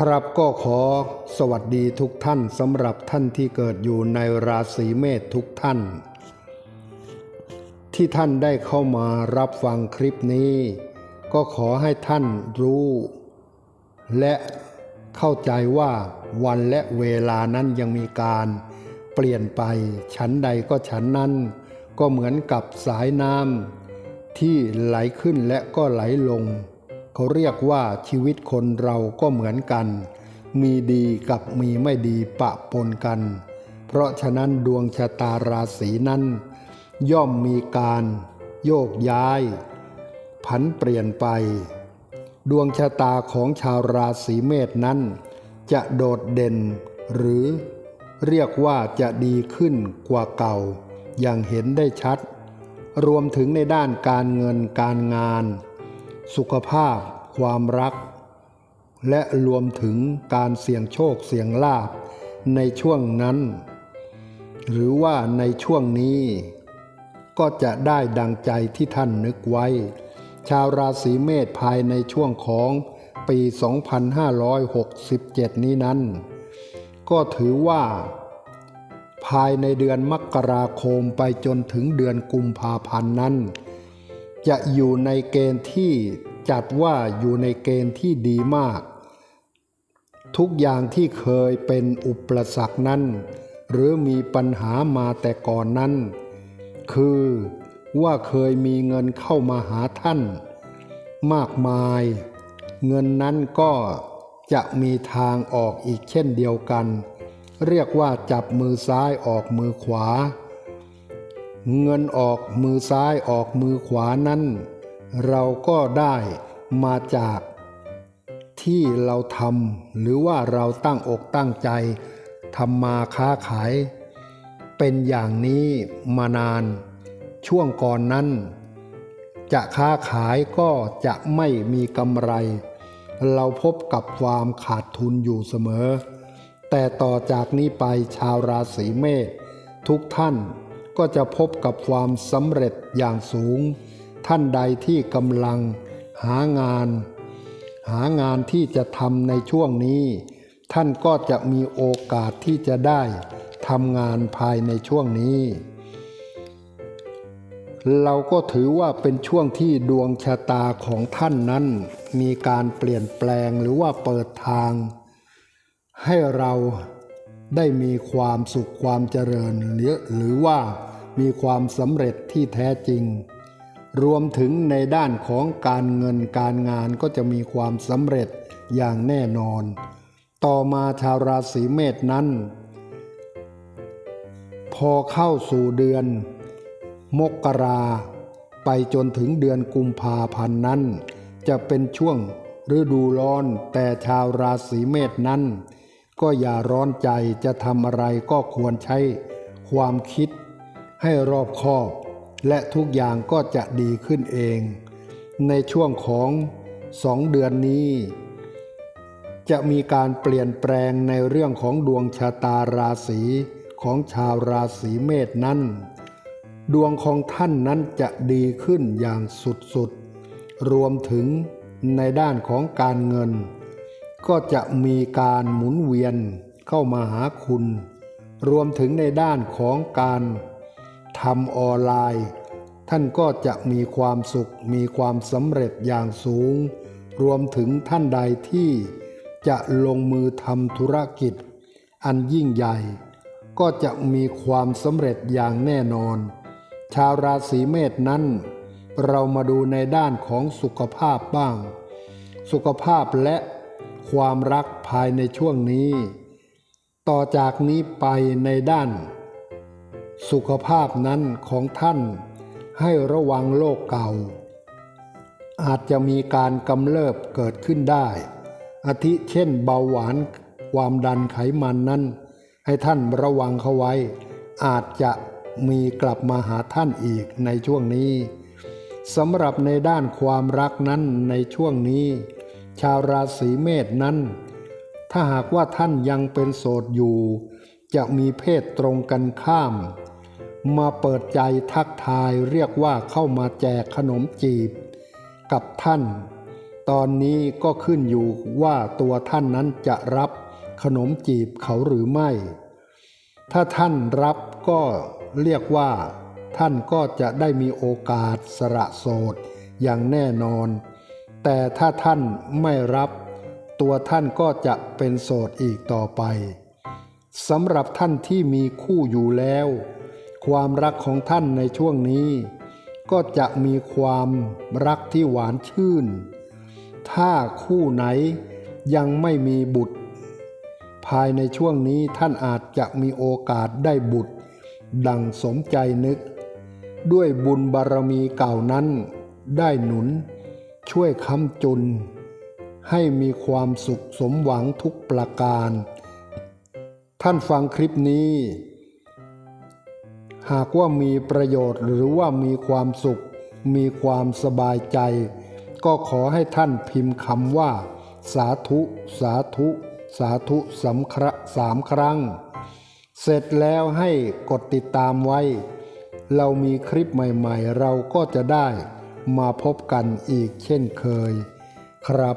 ครับก็ขอสวัสดีทุกท่านสำหรับท่านที่เกิดอยู่ในราศีเมษทุกท่าน ที่ท่านได้เข้ามารับฟังคลิปนี้ ก็ขอให้ท่านรู้ และเข้าใจว่าวันและเวลานั้นยังมีการเปลี่ยนไป ชั้นใดก็ชั้นนั้น ก็เหมือนกับสายน้ำที่ไหลขึ้นและก็ไหลลง เขาเรียกว่าชีวิตคนเราก็เหมือนกัน มีดีกับมีไม่ดีปะปนกัน เพราะฉะนั้นดวงชะตาราศีนั้น ย่อมมีการโยกย้าย ผันเปลี่ยนไป ดวงชะตาของชาวราศีเมษนั้น จะโดดเด่น หรือเรียกว่าจะดีขึ้นกว่าเก่า อย่างเห็นได้ชัด รวมถึงในด้านการเงินการงาน สุขภาพ ความรัก และรวมถึงการเสี่ยงโชคเสี่ยงลาภในช่วงนั้น หรือว่าในช่วงนี้ ก็จะได้ดังใจที่ท่านนึกไว้ ชาวราศีเมษภายในช่วงของปี 2567 นี้นั้น ก็ถือว่า ภายในเดือนมกราคมไปจนถึงเดือนกุมภาพันธ์นั้น จะอยู่ในเกณฑ์ที่จัดว่าอยู่ในเกณฑ์ที่ดีมาก ทุกอย่างที่เคยเป็นอุปสรรคนั้น หรือมีปัญหามาแต่ก่อนนั้น คือว่าเคยมีเงินเข้ามาหาท่าน มากมาย เงินนั้นก็จะมีทางออกอีกเช่นเดียวกัน เรียกว่าจับมือซ้ายออกมือขวา เงินออกมือซ้ายออกมือขวานั้น เราก็ได้มาจากที่เราทำหรือว่าเราตั้งอกตั้งใจทำมาค้าขาย เป็นอย่างนี้มานาน ช่วงก่อนนั้น จะค้าขายก็จะไม่มีกำไร เราพบกับความขาดทุนอยู่เสมอ แต่ต่อจากนี้ไปชาวราศีเมษทุกท่าน ก็จะพบกับความสำเร็จอย่างสูง ท่านใดที่กำลังหางาน หางานที่จะทำในช่วงนี้ ท่านก็จะมีโอกาสที่จะได้ทำงานภายในช่วงนี้ เราก็ถือว่าเป็นช่วงที่ดวงชะตาของท่านนั้น มีการเปลี่ยนแปลงหรือว่าเปิดทาง ให้เรา ได้มีความสุขความเจริญหรือหรือว่ามีความสำเร็จที่แท้จริง รวมถึงในด้านของการเงินการงานก็จะมีความสำเร็จอย่างแน่นอน ต่อมาชาวราศีเมษนั้น พอเข้าสู่เดือน มกราไปจนถึงเดือนกุมภาพันธ์นั้น จะเป็นช่วงฤดูร้อนแต่ชาวราศีเมษนั้น ก็อย่าร้อนใจจะทำอะไรก็ควรใช้ความคิด ให้รอบคอบ และทุกอย่างก็จะดีขึ้นเอง ในช่วงของสองเดือนนี้ จะมีการเปลี่ยนแปลงในเรื่องของดวงชะตาราศีของชาวราศีเมษนั้น ดวงของท่านนั้นจะดีขึ้นอย่างสุดๆ รวมถึงในด้านของการเงิน ก็จะมีการหมุนเวียนเข้ามาหาคุณ รวมถึงในด้านของการทำออนไลน์ ท่านก็จะมีความสุข มีความสำเร็จอย่างสูง รวมถึงท่านใดที่จะลงมือทำธุรกิจ อันยิ่งใหญ่ ก็จะมีความสำเร็จอย่างแน่นอน ชาวราศีเมษนั้น เรามาดูในด้านของสุขภาพบ้าง สุขภาพและ ความรักภายในช่วงนี้ ต่อจากนี้ไปในด้าน สุขภาพนั้นของท่านให้ระวังโรคเก่า อาจจะมีการกำเริบเกิดขึ้นได้ อาทิเช่นเบาหวานความดันไขมันนั้น ให้ท่านระวังเขาไว้ อาจจะมีกลับมาหาท่านอีกในช่วงนี้สำหรับในด้านความรักนั้นในช่วงนี้ ชาวราศีเมษนั้น ถ้าหากว่าท่านยังเป็นโสดอยู่ จะมีเพศตรงกันข้าม มาเปิดใจทักทายเรียกว่าเข้ามาแจกขนมจีบ กับท่าน ตอนนี้ก็ขึ้นอยู่ว่าตัวท่านนั้นจะรับขนมจีบเขาหรือไม่ ถ้าท่านรับก็เรียกว่า ท่านก็จะได้มีโอกาสสละโสดอย่างแน่นอน แต่ถ้าท่านไม่รับ ตัวท่านก็จะเป็นโสดอีกต่อไปสำหรับท่านที่มีคู่อยู่แล้ว ความรักของท่านในช่วงนี้ ก็จะมีความรักที่หวานชื่น ถ้าคู่ไหนยังไม่มีบุตร ภายในช่วงนี้ท่านอาจจะมีโอกาสได้บุตร ดังสมใจนึก ด้วยบุญบารมีเก่านั้นได้หนุน ช่วยค้ำจุน ให้มีความสุขสมหวังทุกประการ ท่านฟังคลิปนี้ หากว่ามีประโยชน์หรือว่ามีความสุข มีความสบายใจ ก็ขอให้ท่านพิมพ์คำว่า สาธุ สาธุ สาธุสำคระสามครั้ง เสร็จแล้วให้กดติดตามไว้ เรามีคลิปใหม่ๆ เราก็จะได้ มาพบกันอีกเช่นเคย ครับ